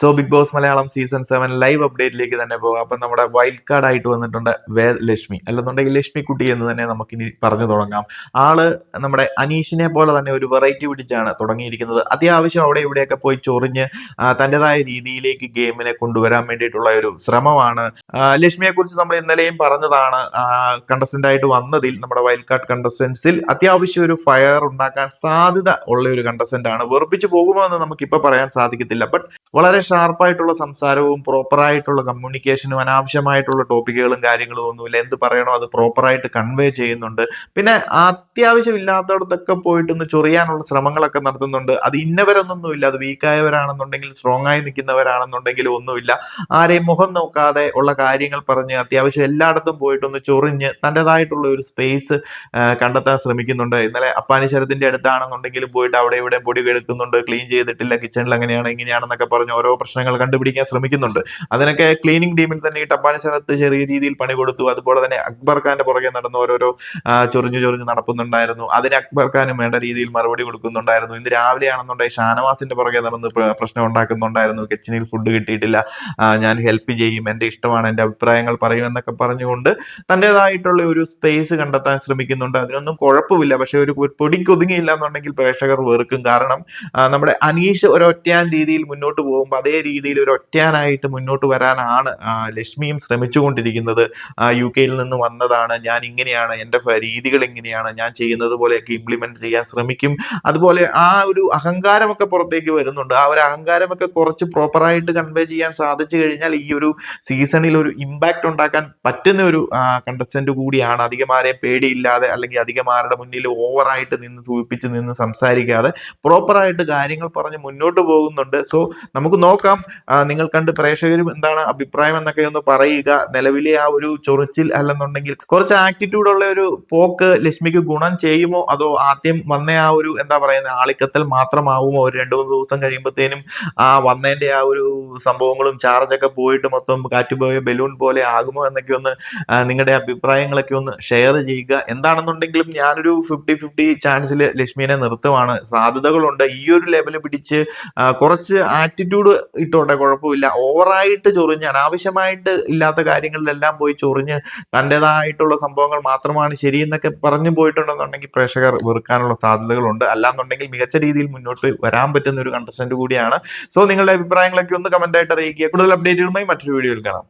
So Big Boss Malayalam season seven live അപ്ഡേറ്റിലേക്ക് തന്നെ പോകാം. അപ്പം നമ്മുടെ വൈൽഡ് കാർഡ് ആയിട്ട് വന്നിട്ടുണ്ട് വേ ലക്ഷ്മി. അല്ലെന്നുണ്ടെങ്കിൽ ലക്ഷ്മി കുട്ടി എന്ന് തന്നെ നമുക്ക് ഇനി പറഞ്ഞു തുടങ്ങാം. ആൾ നമ്മുടെ അനീഷിനെ പോലെ തന്നെ ഒരു വെറൈറ്റി പിടിച്ചാണ് തുടങ്ങിയിരിക്കുന്നത്. അത്യാവശ്യം അവിടെ ഇവിടെയൊക്കെ പോയി ചൊറിഞ്ഞ് തന്റെതായ രീതിയിലേക്ക് ഗെയിമിനെ കൊണ്ടുവരാൻ വേണ്ടിയിട്ടുള്ള ഒരു ശ്രമമാണ്. ലക്ഷ്മിയെ കുറിച്ച് നമ്മൾ ഇന്നലെയും പറഞ്ഞതാണ്. കണ്ടസ്റ്റന്റ് ആയിട്ട് വന്നതിൽ നമ്മുടെ വൈൽഡ് കാർഡ് കണ്ടസ്റ്റൻസിൽ അത്യാവശ്യം ഒരു ഫയർ ഉണ്ടാക്കാൻ സാധ്യത ഉള്ള ഒരു കണ്ടസ്റ്റന്റ് ആണ്. വെറുപ്പിച്ച് പോകുമോ എന്ന് നമുക്കിപ്പോൾ പറയാൻ സാധിക്കത്തില്ല. ബട്ട് വളരെ ഷാർപ്പായിട്ടുള്ള സംസാരവും പ്രോപ്പറായിട്ടുള്ള കമ്മ്യൂണിക്കേഷനും അനാവശ്യമായിട്ടുള്ള ടോപ്പിക്കുകളും കാര്യങ്ങളും ഒന്നുമില്ല. എന്ത് പറയണോ അത് പ്രോപ്പറായിട്ട് കൺവേ ചെയ്യുന്നുണ്ട്. പിന്നെ അത്യാവശ്യമില്ലാത്തടത്തൊക്കെ പോയിട്ട് ഒന്ന് ചൊറിയാനുള്ള ശ്രമങ്ങളൊക്കെ നടത്തുന്നുണ്ട്. അത് ഇന്നവരൊന്നൊന്നുമില്ല. അത് വീക്കായവരാണെന്നുണ്ടെങ്കിൽ സ്ട്രോങ് ആയി നിൽക്കുന്നവരാണെന്നുണ്ടെങ്കിലും ഒന്നുമില്ല. ആരെയും മുഖം നോക്കാതെ ഉള്ള കാര്യങ്ങൾ പറഞ്ഞ് അത്യാവശ്യം എല്ലായിടത്തും പോയിട്ടൊന്ന് ചൊറിഞ്ഞ് തന്റെതായിട്ടുള്ള ഒരു സ്പേസ് കണ്ടെത്താൻ ശ്രമിക്കുന്നുണ്ട്. ഇന്നലെ അപ്പാനിശരത്തിന്റെ അടുത്താണെന്നുണ്ടെങ്കിലും പോയിട്ട് അവിടെ ഇവിടെ പൊടി കെടുക്കുന്നുണ്ട്. ക്ലീൻ ചെയ്തിട്ടില്ല. കിച്ചണിൽ അങ്ങനെയാണ് ഇങ്ങനെയാണെന്നൊക്കെ പറഞ്ഞ് ഓരോ പ്രശ്നങ്ങൾ കണ്ടുപിടിക്കാൻ ശ്രമിക്കുന്നുണ്ട്. അതിനൊക്കെ ക്ലീനിങ് ടീമിൽ തന്നെ ഈ ടപ്പാനി സ്ഥലത്ത് ചെറിയ രീതിയിൽ പണി കൊടുത്തു. അതുപോലെ തന്നെ അക്ബർ ഖാന്റെ പുറകെ നടന്ന ഓരോരോ ചൊറിഞ്ഞു ചൊറിഞ്ഞു നടക്കുന്നുണ്ടായിരുന്നു. അതിന് അക്ബർ ഖാനും വേണ്ട രീതിയിൽ മറുപടി കൊടുക്കുന്നുണ്ടായിരുന്നു. ഇന്ന് രാവിലെ ആണെന്നുണ്ടെങ്കിൽ ഷാനവാസിന്റെ പുറകെ നടന്ന് പ്രശ്നം ഉണ്ടാക്കുന്നുണ്ടായിരുന്നു. കിച്ചണിൽ ഫുഡ് കിട്ടിയിട്ടില്ല. ഞാൻ ഹെൽപ്പ് ചെയ്യും. എന്റെ ഇഷ്ടമാണ്. എന്റെ അഭിപ്രായങ്ങൾ പറയും എന്നൊക്കെ പറഞ്ഞുകൊണ്ട് തന്റെതായിട്ടുള്ള ഒരു സ്പേസ് കണ്ടെത്താൻ ശ്രമിക്കുന്നുണ്ട്. അതിനൊന്നും കുഴപ്പമില്ല. പക്ഷെ ഒരു പൊടിക്കൊതുങ്ങിയില്ല എന്നുണ്ടെങ്കിൽ പ്രേക്ഷകർ വെറുക്കും. കാരണം നമ്മുടെ അനീഷ് ഒരൊറ്റയാൻ രീതിയിൽ മുന്നോട്ട് പോകുമ്പോൾ അതേ രീതിയിൽ ഒരു ഒറ്റയാനായിട്ട് മുന്നോട്ട് വരാനാണ് ലക്ഷ്മിയും ശ്രമിച്ചുകൊണ്ടിരിക്കുന്നത്. യു കെയിൽ നിന്ന് വന്നതാണ്. ഞാൻ ഇങ്ങനെയാണ് എന്റെ രീതികൾ ഇങ്ങനെയാണ്. ഞാൻ ചെയ്യുന്നത് പോലെയൊക്കെ ഇംപ്ലിമെന്റ് ചെയ്യാൻ ശ്രമിക്കും. അതുപോലെ ആ ഒരു അഹങ്കാരമൊക്കെ പുറത്തേക്ക് വരുന്നുണ്ട്. ആ ഒരു അഹങ്കാരമൊക്കെ കുറച്ച് പ്രോപ്പറായിട്ട് കൺവേ ചെയ്യാൻ സാധിച്ചു കഴിഞ്ഞാൽ ഈ ഒരു സീസണിൽ ഒരു ഇമ്പാക്റ്റ് ഉണ്ടാക്കാൻ പറ്റുന്ന ഒരു കണ്ടസ്റ്റന്റ് കൂടിയാണ്. അധികം പേടിയില്ലാതെ അല്ലെങ്കിൽ അധികം ആരുടെ മുന്നിൽ ഓവറായിട്ട് നിന്ന് സൂചിപ്പിച്ച് നിന്ന് സംസാരിക്കാതെ പ്രോപ്പറായിട്ട് കാര്യങ്ങൾ പറഞ്ഞ് മുന്നോട്ട് പോകുന്നുണ്ട്. സോ നമുക്ക് നോക്കാം നിങ്ങൾ കണ്ട് പ്രേക്ഷകരും എന്താണ് അഭിപ്രായം എന്നൊക്കെ ഒന്ന് പറയുക. നിലവിലെ ആ ഒരു ചൊറിച്ചിൽ അല്ലെന്നുണ്ടെങ്കിൽ കുറച്ച് ആറ്റിറ്റ്യൂഡ് ഉള്ള ഒരു പോക്ക് ലക്ഷ്മിക്ക് ഗുണം ചെയ്യുമോ? അതോ ആദ്യം വന്ന ആ ഒരു എന്താ പറയുന്നത് ആളിക്കത്തൽ മാത്രമാവുമോ? ഒരു രണ്ടു മൂന്ന് ദിവസം കഴിയുമ്പോഴത്തേനും ആ വന്നതിന്റെ ആ ഒരു സംഭവങ്ങളും ചാർജൊക്കെ പോയിട്ട് മൊത്തം കാറ്റുപോയ ബലൂൺ പോലെ ആകുമോ എന്നൊക്കെ ഒന്ന് നിങ്ങളുടെ അഭിപ്രായങ്ങളൊക്കെ ഒന്ന് ഷെയർ ചെയ്യുക. എന്താണെന്നുണ്ടെങ്കിലും ഞാനൊരു ഫിഫ്റ്റി ഫിഫ്റ്റി ചാൻസിൽ ലക്ഷ്മിനെ നിർത്തുവാണ്. സാധ്യതകളുണ്ട്. ഈ ഒരു ലെവൽ പിടിച്ച് കുറച്ച് ആറ്റിറ്റ്യൂഡ് ഇട്ടോട്ടെ കുഴപ്പമില്ല. ഓവറായിട്ട് ചൊറിഞ്ഞ് അനാവശ്യമായിട്ട് ഇല്ലാത്ത കാര്യങ്ങളിലെല്ലാം പോയി ചൊറിഞ്ഞ് തന്റെതായിട്ടുള്ള സംഭവങ്ങൾ മാത്രമാണ് ശരിയെന്നൊക്കെ പറഞ്ഞു പോയിട്ടുണ്ടെന്നുണ്ടെങ്കിൽ പ്രേക്ഷകർ വെറുക്കാനുള്ള സാധ്യതകളുണ്ട്. അല്ലാന്നുണ്ടെങ്കിൽ മികച്ച രീതിയിൽ മുന്നോട്ട് വരാൻ പറ്റുന്ന ഒരു കണ്ടസ്റ്റന്റ് കൂടിയാണ്. സോ നിങ്ങളുടെ അഭിപ്രായങ്ങളൊക്കെ ഒന്ന് കമന്റായിട്ട് അറിയിക്കുക. കൂടുതൽ അപ്ഡേറ്റുകളുമായി മറ്റൊരു വീഡിയോയിൽ കാണാം.